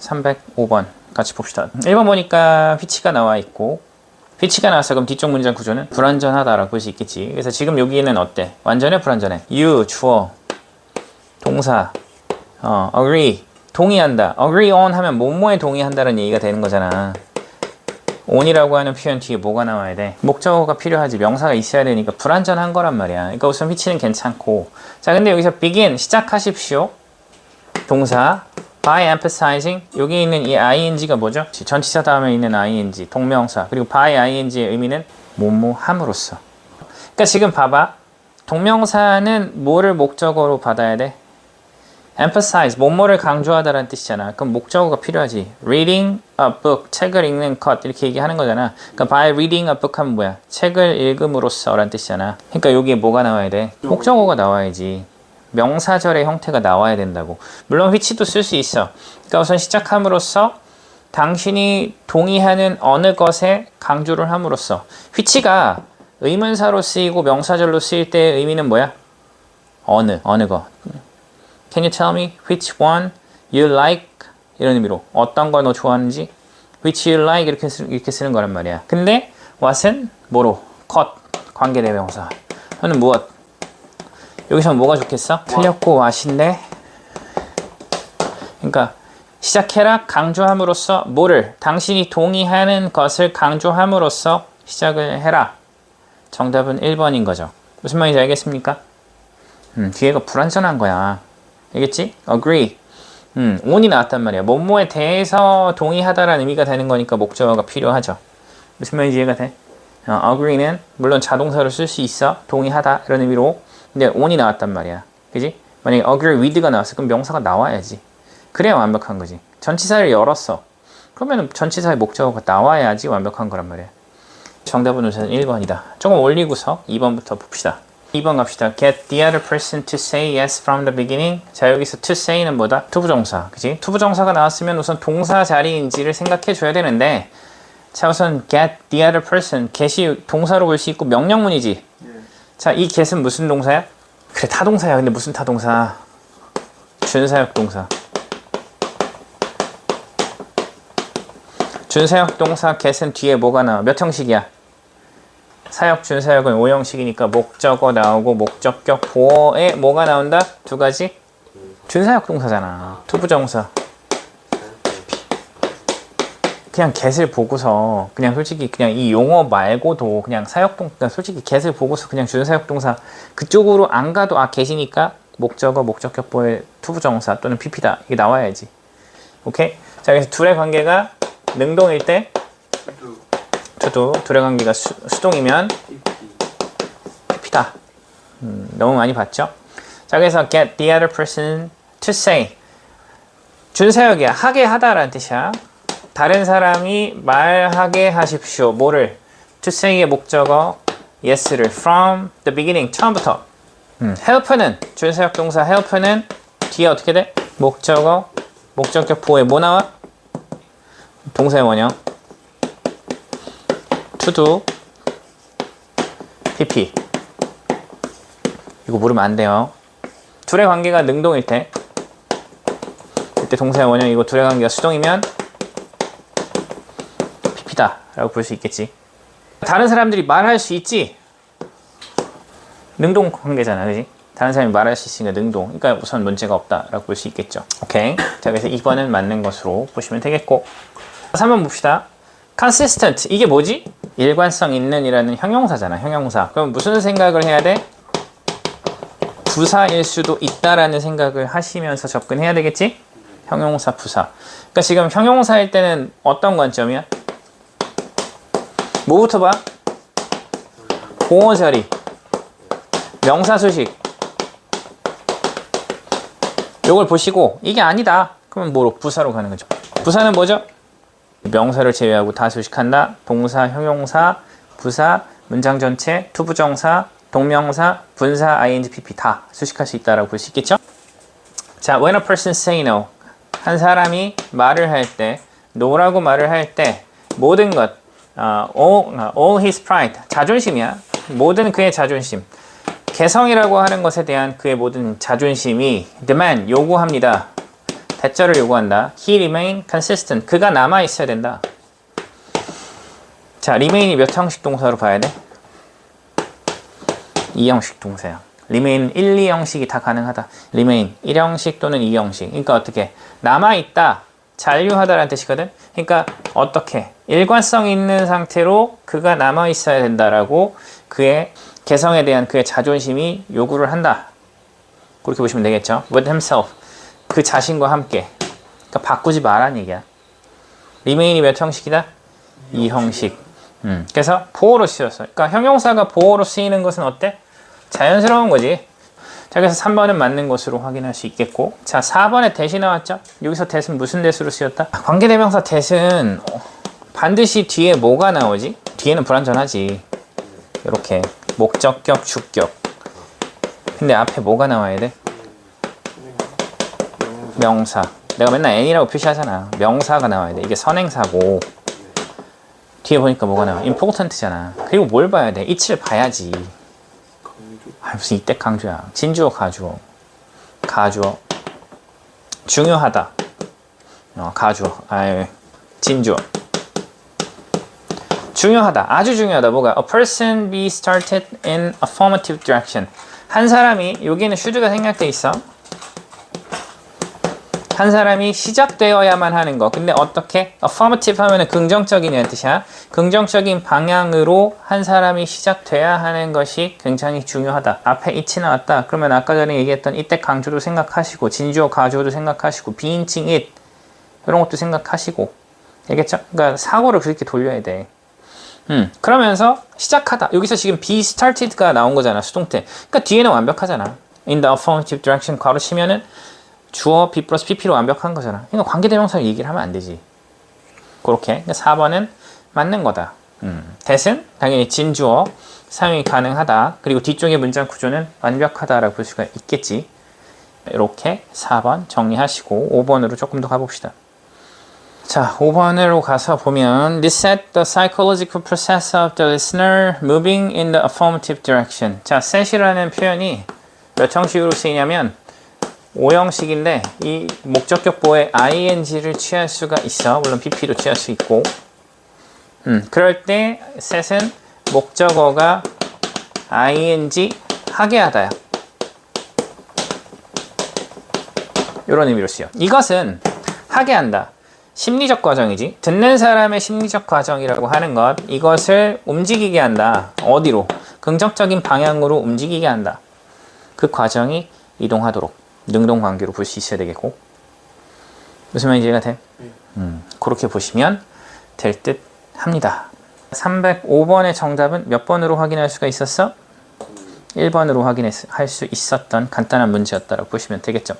305번 같이 봅시다. 1번 보니까 휘치가 나와 있고 휘치가 나왔어 그럼 뒤쪽 문장 구조는 불완전하다라고 볼 수 있겠지. 그래서 지금 여기는 어때? 완전해 불완전해? you 주어 동사 어 agree 동의한다. agree on 하면 뭐뭐에 동의한다는 얘기가 되는 거잖아. on이라고 하는 표현 뒤에 뭐가 나와야 돼? 목적어가 필요하지. 명사가 있어야 되니까 불완전한 거란 말이야. 그러니까 우선 휘치는 괜찮고. 자, 근데 여기서 begin 시작하십시오. 동사 by emphasizing 여기 있는 이 ing가 뭐죠? 전치사 다음에 있는 ing 동명사 그리고 by ing의 의미는 뭐뭐 함으로써. 그러니까 지금 봐봐. 동명사는 뭐를 목적어로 받아야 돼? emphasize 뭐뭐를 강조하다라는 뜻이잖아. 그럼 목적어가 필요하지. reading a book 책을 읽는 것 이렇게 얘기하는 거잖아. 그러니까 by reading a book 하면 뭐야? 책을 읽음으로써 라는 뜻이잖아. 그러니까 여기에 뭐가 나와야 돼? 목적어가 나와야지. 명사절의 형태가 나와야 된다고. 물론 which도 쓸 수 있어. 그러니까 우선 시작함으로써 당신이 동의하는 어느 것에 강조를 함으로써 which가 의문사로 쓰이고 명사절로 쓰일 때의 의미는 뭐야? 어느 어느 거. Can you tell me which one you like? 이런 의미로 어떤 걸 너 좋아하는지 which you like 이렇게 쓰, 이렇게 쓰는 거란 말이야. 근데 what은 뭐로? 컷 관계대명사. 너는 무엇? 여기서 뭐가 좋겠어? 틀렸고 what인데 그러니까 시작해라 강조함으로써 뭐를 당신이 동의하는 것을 강조함으로써 시작을 해라. 정답은 1번인 거죠. 무슨 말인지 알겠습니까? 음, 뒤에가 불완전한 거야. 알겠지? agree. 음, on이 나왔단 말이야. 뭐뭐에 대해서 동의하다라는 의미가 되는 거니까 목적어가 필요하죠. 무슨 말인지 이해가 돼? 어, agree는 물론 자동사로 쓸 수 있어. 동의하다 이런 의미로. 근데 on이 나왔단 말이야. 그지? 만약에 agree with가 나왔어. 그럼 명사가 나와야지. 그래야 완벽한 거지. 전치사를 열었어. 그러면 전치사의 목적어가 나와야지 완벽한 거란 말이야. 정답은 우선 1번이다. 조금 올리고서 2번부터 봅시다. 2번 갑시다. Get the other person to say yes from the beginning. 자 여기서 to say는 뭐다? 투부정사. 그지? 투부정사가 나왔으면 우선 동사 자리인지를 생각해 줘야 되는데 자 우선 get the other person. get이 동사로 볼 수 있고 명령문이지. 자 이 get은 무슨 동사야? 그래 타동사야. 근데 무슨 타동사? 준사역 동사. 준사역 동사 get은 뒤에 뭐가 나와? 몇 형식이야? 사역 준사역은 5형식이니까 목적어 나오고 목적격 보어에 뭐가 나온다? 두 가지? 준사역 동사잖아. 투부정사. 그냥 get을 보고서 그냥 솔직히 그냥 이 용어 말고도 그냥 사역동 그러니까 솔직히 get을 보고서 그냥 준사역 동사 그쪽으로 안 가도 아 get이니까 목적어 목적격 보어의 투부정사 또는 pp다 이게 나와야지. 오케이? 자 그래서 둘의 관계가 능동일 때 투도 둘의 관계가 수, 수동이면 pp다. 음, 너무 많이 봤죠? 자 그래서 get the other person to say 준사역이야 하게 하다라는 뜻이야. 다른 사람이 말하게 하십시오. 뭐를? say의 목적어 yes를 from the beginning 처음부터. 음, help는 준사역 동사 help는 뒤에 어떻게 돼? 목적어 목적격 보호에 뭐 나와? 동사의 원형 to do pp 이거 모르면 안 돼요. 둘의 관계가 능동일 때 그때 동사의 원형 이고 둘의 관계가 수동이면 라고 볼 수 있겠지. 다른 사람들이 말할 수 있지. 능동 관계잖아, 그지? 다른 사람이 말할 수 있으니까 능동. 그러니까 우선 문제가 없다 라고 볼 수 있겠죠. 오케이. 자, 그래서 2번은 맞는 것으로 보시면 되겠고. 3번 봅시다. consistent. 이게 뭐지? 일관성 있는 이라는 형용사잖아, 형용사. 그럼 무슨 생각을 해야 돼? 부사일 수도 있다라는 생각을 하시면서 접근해야 되겠지? 형용사, 부사. 그러니까 지금 형용사일 때는 어떤 관점이야? 뭐부터 봐? 보어 자리. 명사 수식. 요걸 보시고 이게 아니다. 그러면 뭐로? 부사로 가는 거죠. 부사는 뭐죠? 명사를 제외하고 다 수식한다. 동사, 형용사, 부사, 문장 전체, 투부정사, 동명사, 분사, ing, pp 다 수식할 수 있다라고 볼 수 있겠죠? 자, when a person say no. 한 사람이 말을 할 때, no라고 말을 할 때 모든 것, 어, all, 어, all his pride, 자존심이야. 모든 그의 자존심. 개성이라고 하는 것에 대한 그의 모든 자존심이 demand, 요구합니다. 대절을 요구한다. He remain consistent. 그가 남아 있어야 된다. 자, remain이 몇 형식 동사로 봐야 돼? 2형식 동사야. remain 1, 2형식이 다 가능하다. remain 1형식 또는 2형식. 그러니까 어떻게? 남아 있다. 잔류하다라는 뜻이거든. 그러니까 어떻게? 일관성 있는 상태로 그가 남아 있어야 된다라고 그의 개성에 대한 그의 자존심이 요구를 한다. 그렇게 보시면 되겠죠. with himself. 그 자신과 함께. 그러니까 바꾸지 말라는 얘기야. remain이 몇 형식이다? 2형식. 음, 그래서 보호로 쓰였어. 그러니까 형용사가 보호로 쓰이는 것은 어때? 자연스러운 거지. 자, 그래서 3번은 맞는 것으로 확인할 수 있겠고. 자, 4번에 대시 나왔죠? 여기서 대은 무슨 대수로 쓰였다? 관계대명사 대은 반드시 뒤에 뭐가 나오지? 뒤에는 불완전하지. 이렇게 목적격, 주격. 근데 앞에 뭐가 나와야 돼? 명사. 내가 맨날 n이라고 표시하잖아. 명사가 나와야 돼. 이게 선행사고. 뒤에 보니까 뭐가 나와? important잖아. 그리고 뭘 봐야 돼? 이치를 봐야지. 아, 무슨 이때 강조야. 진주어, 가주어. 가주어. 중요하다. 어, 가주어. 아, 진주어. 중요하다. 아주 중요하다. 뭐가? A person be started in affirmative direction. 한 사람이 여기는 슈드가 생략돼 있어. 한 사람이 시작되어야만 하는 거. 근데 어떻게? affirmative 하면은 긍정적이냐는 뜻이야. 긍정적인 방향으로 한 사람이 시작돼야 하는 것이 굉장히 중요하다. 앞에 it이 나왔다. 그러면 아까 전에 얘기했던 이때 강조도 생각하시고, 진주어 가주어도 생각하시고, 비인칭 it 이런 것도 생각하시고, 알겠죠? 그러니까 사고를 그렇게 돌려야 돼. 음, 그러면서 시작하다. 여기서 지금 be started가 나온 거잖아, 수동태. 그러니까 뒤에는 완벽하잖아. in the affirmative direction 괄호 치면은 주어 be 플러스 pp로 완벽한 거잖아. 그러니까 관계대명사 얘기를 하면 안 되지. 그렇게. 4번은 맞는 거다. 음, 대신 당연히 진주어 사용이 가능하다. 그리고 뒤쪽의 문장 구조는 완벽하다라고 볼 수가 있겠지. 이렇게 4번 정리하시고 5번으로 조금 더 가봅시다. 자, 5번으로 가서 보면 reset the psychological process of the listener moving in the affirmative direction. 자, set이라는 표현이 몇 형식으로 쓰이냐면 5형식인데 이 목적격 보에 ing를 취할 수가 있어. 물론 pp도 취할 수 있고. 음, 그럴 때 set은 목적어가 ing 하게 하다야. 이런 의미로 쓰여. 이것은 하게 한다. 심리적 과정이지. 듣는 사람의 심리적 과정이라고 하는 것. 이것을 움직이게 한다. 어디로? 긍정적인 방향으로 움직이게 한다. 그 과정이 이동하도록 능동 관계로 볼 수 있어야 되겠고. 무슨 말인지 이해가 돼? 음, 그렇게 보시면 될 듯 합니다. 305번의 정답은 몇 번으로 확인할 수가 있었어? 1번으로 확인할 수 있었던 간단한 문제였다고 보시면 되겠죠.